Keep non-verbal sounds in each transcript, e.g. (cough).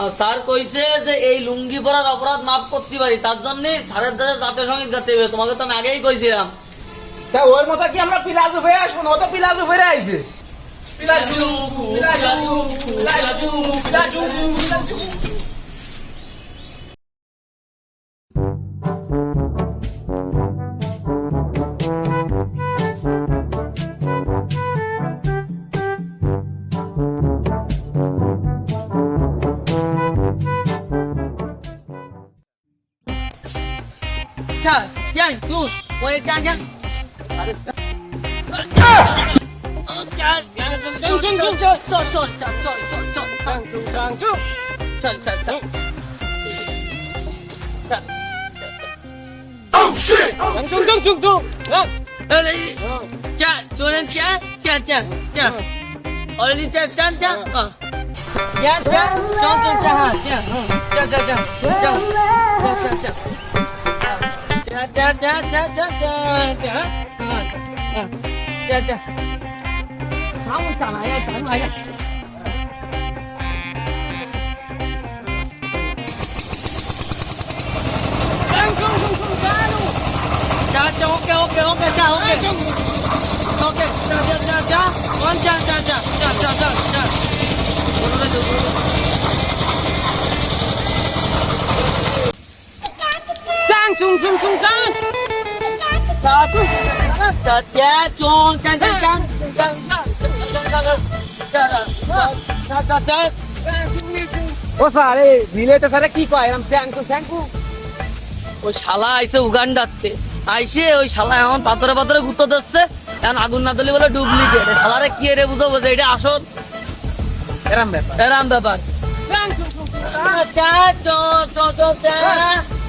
আর sir কইছে যে এই লুঙ্গি পরার অপরাধ মাফ করতে পারি তার জন্য স্যারের দ্বারা জাতীয় সংগীত গাতে হবে। তোমাকে তো আমি আগেই কইছিলাম। তা ওর মতো কি আমরা পিলাজু হয়ে আসব না? ও তো পিলাজু হয়ে আইছে। পিলাজু পিলাজু পিলাজু পিলাজু। 자, 짱, 주, 我也짱 짱. 어, 짱, 짱, 짱, 짱, 짱, 짱, 짱, 짱, 짱, 짱, 짱, 짱, 짱, 장충 짱, 짱, 짱. 자, 저는 짱, 짱, 짱, 짱. 얼리 짱, 짱, 짱. 어. 야, 짱, 짱, 짱, 짱, 하, 짱, 응, 짱, 짱, 짱, 짱, 짱, 짱, cha cha cha cha cha cha. À, à, à. Cha cha. Cháu trả lại đây trả lại đây Cha, cha, ok, ok, ok, cha, ok. chung chung chung chan সারে মিলেতে সারে কি কয়? এরকম থ্যাংকু ওই শালা আইসে উগান্ডাতে। আইসে ওই শালা এখন পাথরে পাথরে গুঁতো দিচ্ছে এখন আগুন না দিলে বলে ডুবলি কে রে শালারে কি রে বুঝব যে এটা আসল? এরম ব্যাপার। এরম ব্যাপার। চ্যা চ চ চ চ্যা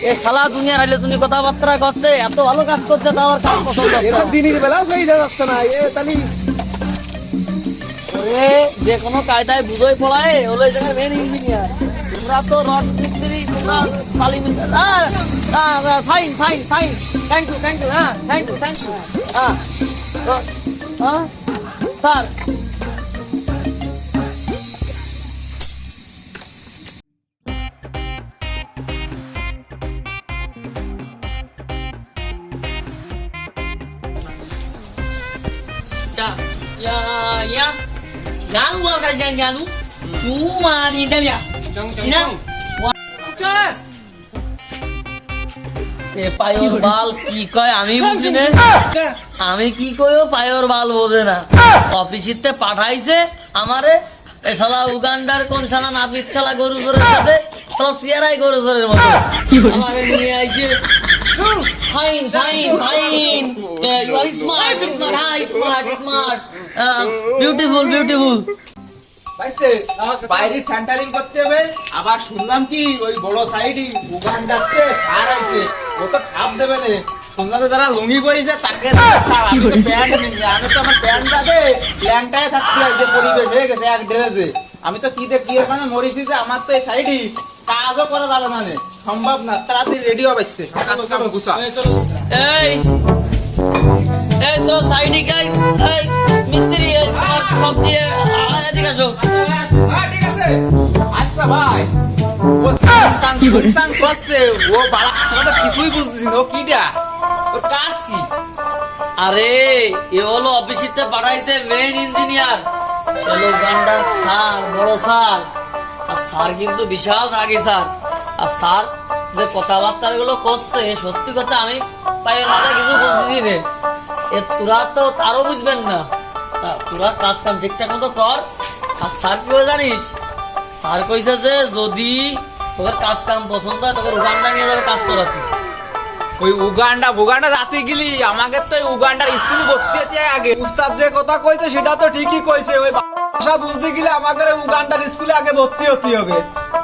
এ শালা দুনিয়ার আইলে তুমি কথাবার্তা করছে এত ভালো কাজ করতে তো আমার কাজ পছন্দ এটা দিনের বেলাও সেই যাচ্ছে না এ তাহলে ওরে যে কোনো কায়দায় বুঝোই পড়ায় হলো জায়গায় মেন ইঞ্জিনিয়ার তোমরা তো রড মিস্ত্রি তোমরা বালি মিস্ত্রি। Fine fine fine thank you thank you হ্যাঁ থ্যাংক ইউ থ্যাংক ইউ হ্যাঁ। হ্যাঁ স্যার। 자, 야, 야, 나누 가서 자, 나누, 두 마리 달려. 그냥 এ পায়র বাল কি কয় আমি বুঝি না আমি কি কইও পায়র বাল বোঝে না অফিসিতে পাঠাইছে আমারে এ শালা উগান্ডার কোন শালা নাপিত শালা গরু চোরের সাথে শালা সিয়ারাই গরু চোরের মতো আমারে নিয়ে আইছে you are smart smart hi smart smart beautiful beautiful বাইসে বাইরে সেন্টারিং করতে হবে। আবার শুনলাম কি ওই বড় সাইডই উগান্ডাতে সার আইছে। ও তো খাপ দেবে না। শুনলাম তো যারা লুঙ্গি তাকে আমি তো প্যান্ট আমি তো আমার প্যান্ট যাবে প্যান্টটায় থাকতে হয় যে পরিবেশ হয়ে গেছে এক ড্রেসে। আমি তো কি দেখ কি মানে মরিছি যে আমার তো এই সাইডই কাজও করা যাবে নে। সম্ভব না তাড়াতাড়ি রেডি হবে আসতে গুছা এই এই তো সাইডে গাই এই মিস্ত্রি এই তোমার সব দিয়ে। আ, এদিকে আসো। হ্যাঁ, ঠিক আছে। আচ্ছা ভাই। ও বাড়া কিছুই বুঝতেছি না। ও কিটা ওর কাজ কি? আরে এ হলো অফিসিতে পাঠাইছে মেইন ইঞ্জিনিয়ার চলো গান্ডার স্যার বড় স্যার। আর স্যার কিন্তু বিশাল রাগী স্যার। আর স্যার যে কথাবার্তা গুলো করছে সত্যি কথা আমি পায়ের মাথা কিছু বুঝতেছি রে এ তোরা তো তারও বুঝবেন না। তা তোরা কাজ কাম ঠিকঠাক মতো কর। আর স্যার কি জানিস? স্যার কইছে যে যদি তোদের কাজ কাম পছন্দ হয় তোকে উগান্ডা নিয়ে যাবে কাজ করাতে ওই উগান্ডা বুগান্ডা যাতে গেলি আমাকে তো ওই উগান্ডার স্কুলে ভর্তি হতে আগে। উস্তাদ যে কথা কইছে সেটা তো ঠিকই কইছে। ওই ভাষা বুঝতে গেলে আমাকে ওই উগান্ডার স্কুলে আগে ভর্তি হতে হবে।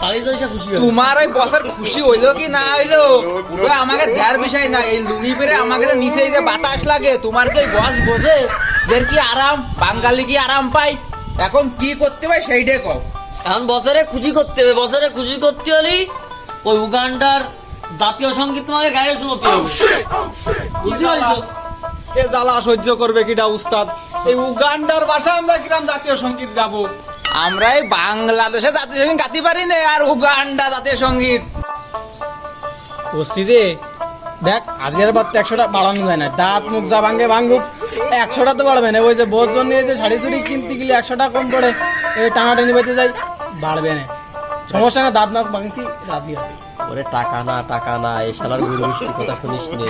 তো হবে। তোমার ওই বছর খুশি হইল কি না হইল? ওটা আমাকে দেয়ার বিষয় না এই লুঙ্গি পরে আমাকে যে নিচে যে বাতাস লাগে তোমার কি বস বোঝে যে কি আরাম বাঙালি কি আরাম পাই এখন কি করতে পাই সেইটাই কও। এখন বছরে খুশি করতে হবে বছরে খুশি করতে হলে ওই উগান্ডার জাতীয় সংগীত তোমাকে গায়ে শোনাতে হবে। বুঝতে পারছ? এ জ্বালা সহ্য করবে কিটা উস্তাদ? এই উগান্ডার ভাষা আমরা কিরাম জাতীয় সংগীত গাবো? আমরা এই বাংলাদেশে জাতীয় সংগীত গাতে পারি না আর উগান্ডা জাতীয় সংগীত। বসছি যে দেখ হাজার বার তো একশোটা বাড়ানো যায় না। দাঁত মুখ যা ভাঙে ভাঙুক একশোটা তো বাড়বে না। ওই যে বোঝন নিয়ে যে শাড়ি চুড়ি কিনতে গেলে একশোটা কম পড়ে এই টানাটানি বেঁচে যাই বাড়বে না। সমস্যা না দাঁত নাক ভাঙছি রাজি আছে। ওরে টাকা না টাকা না এই শালার গুরু মিষ্টি কথা শুনিস নে।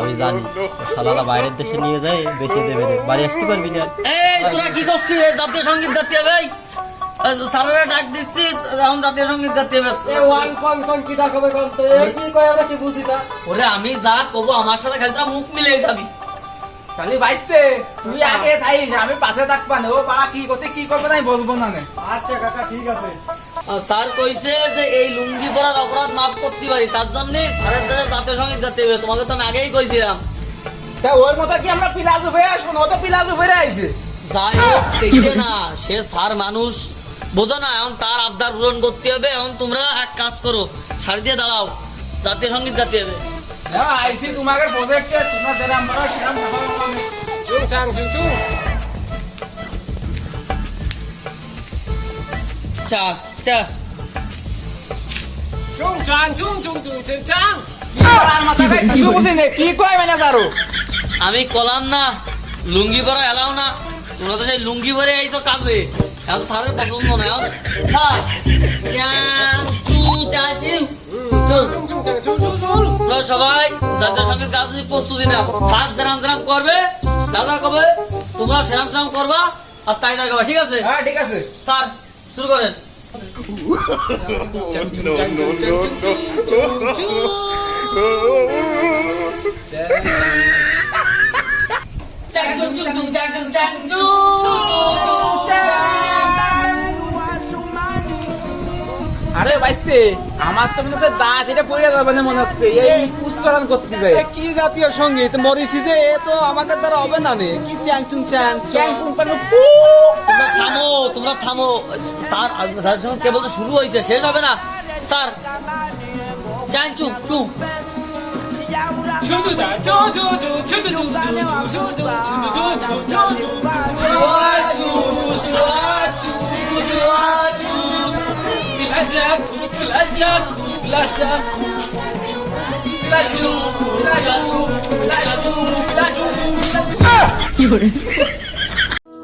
আমি জানি শালারা বাইরের দেশে নিয়ে যায় বেঁচে দেবে বাড়ি আসতে পারবি না। এই তোরা কি করছিস রে? জাতীয় সংগীত গাতে হবে এই? এই ডাক দিচ্ছি এখন জাতীয় সংগীত গাতে হবে। ওয়ান ফাংশন কিটা কবে কন্ত? কি কয় আমরা কি বুঝি তা ওরে আমি যা কব আমার সাথে খালি তোরা মুখ মিলিয়ে যাবি। তাহলে বাইসতে তুই আগে থাইস আমি পাশে থাকবা না ও পাড়া কি করতে কি করবে না বলব না আচ্ছা কাকা ঠিক আছে। স্যার কইছে যে এই লুঙ্গি পরার অপরাধ মাফ করতে পারি তার জন্য স্যারের দ্বারা জাতীয় সংগীত গাতে হবে। তোমাকে তো আমি আগেই কইছিলাম। তা ওর মতো কি আমরা পিলাজু হয়ে আসব না? ও তো পিলাজু হয়ে আইছে। যাই হোক সেইতে (coughs) না সে স্যার মানুষ। বোঝো না এখন তার আবদার পূরণ করতে হবে এখন তোমরা এক কাজ করো শাড়ি দিয়ে দাঁড়াও জাতীয় সংগীত গাতে হবে। হ্যাঁ আইসি প্রজেক্টে তোমরা যেরাম পারো সেরাম চাং চুং চা চুং। চুং কি কয় আমি কলাম না লুঙ্গি পরা এলাও না। তোমরা তো সেই লুঙ্গি ভরে আইছো কাজে এখন স্যারের পছন্দ না স্যার সবাই দাদার সঙ্গে কাজ যদি প্রস্তুতি নাও স্যার জেরাম জেরাম করবে দাদা কবে তোমরা সেরাম সেরাম করবা আর তাই দা করবা ঠিক আছে স্যার শুরু করেন no. আরে বাইসতে আমার তো মনে হচ্ছে দাঁত এটা পড়ে যাবে না মনে হচ্ছে। এই উচ্চারণ করতে যায় কি জাতীয় সংগীত? মরিছি যে এ তো আমাদের দ্বারা হবে না নে। কি চ্যাং চুং চ্যাং চ্যাং। তোমরা থামো তোমরা থামো। স্যার স্যারের সঙ্গে কেবল তো শুরু হয়েছে শেষ হবে না। স্যার চ্যাং চুং চুং।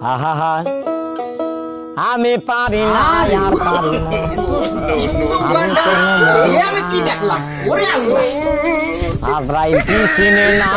아하하 আমি পারি না আর পারি না আমি কি দেখলাম ওরে আল্লাহ আজরাইল কি চিনে না